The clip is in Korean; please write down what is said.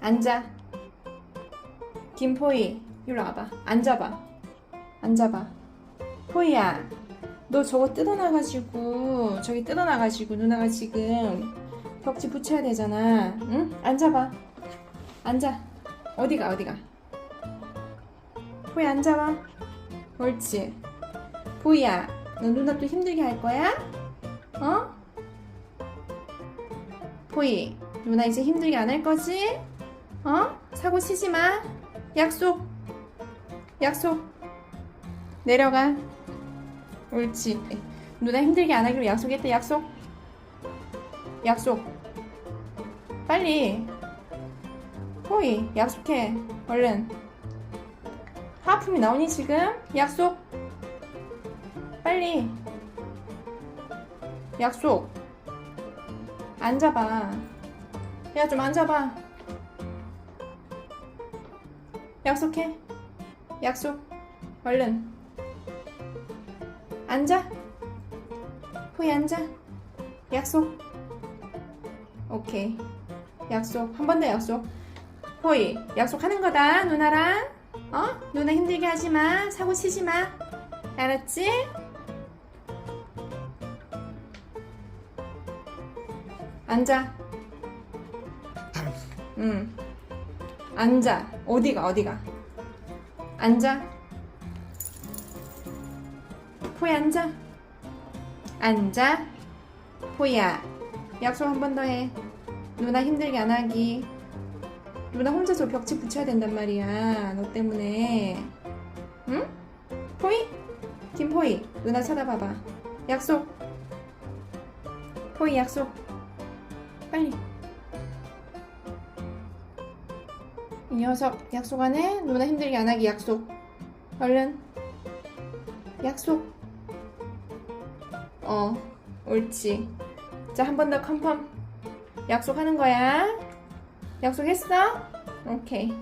앉아. 김포이, 이리 와봐. 앉아봐. 앉아봐. 포이야, 너 저거 뜯어놔가지고, 저기 뜯어놔가지고, 누나가 지금 벽지 붙여야 되잖아. 응? 앉아봐. 앉아. 어디가, 어디가? 포이 앉아봐. 옳지. 포이야, 너 누나 또 힘들게 할 거야? 어? 포이, 누나 이제 힘들게 안 할 거지? 어? 사고 치지 마. 약속. 약속. 내려가. 옳지. 누나 힘들게 안 하기로 약속했다. 약속. 약속. 빨리. 포이, 약속해. 얼른. 하품이 나오니 지금? 약속. 빨리. 약속. 앉아봐. 야, 좀 앉아봐. 약속해. 약속. 얼른. 앉아. 포이 앉아. 약속. 오케이. 약속. 한 번 더 약속. 포이, 약속하는 거다, 누나랑. 어? 누나 힘들게 하지 마. 사고 치지 마. 알았지? 앉아. 응. 앉아. 어디가, 어디가? 앉아. 포이 앉아. 앉아. 포이야. 약속 한 번 더 해. 누나 힘들게 안 하기. 누나 혼자 저 벽지 붙여야 된단 말이야. 너 때문에. 응? 포이? 김포이. 누나 쳐다봐봐. 약속. 포이 약속. 빨리. 이 녀석 약속 안 해? 누나 힘들게 안 하기 약속. 얼른. 약속. 어, 옳지. 자, 한 번더 컨펌. 약속하는 거야. 약속했어? 오케이.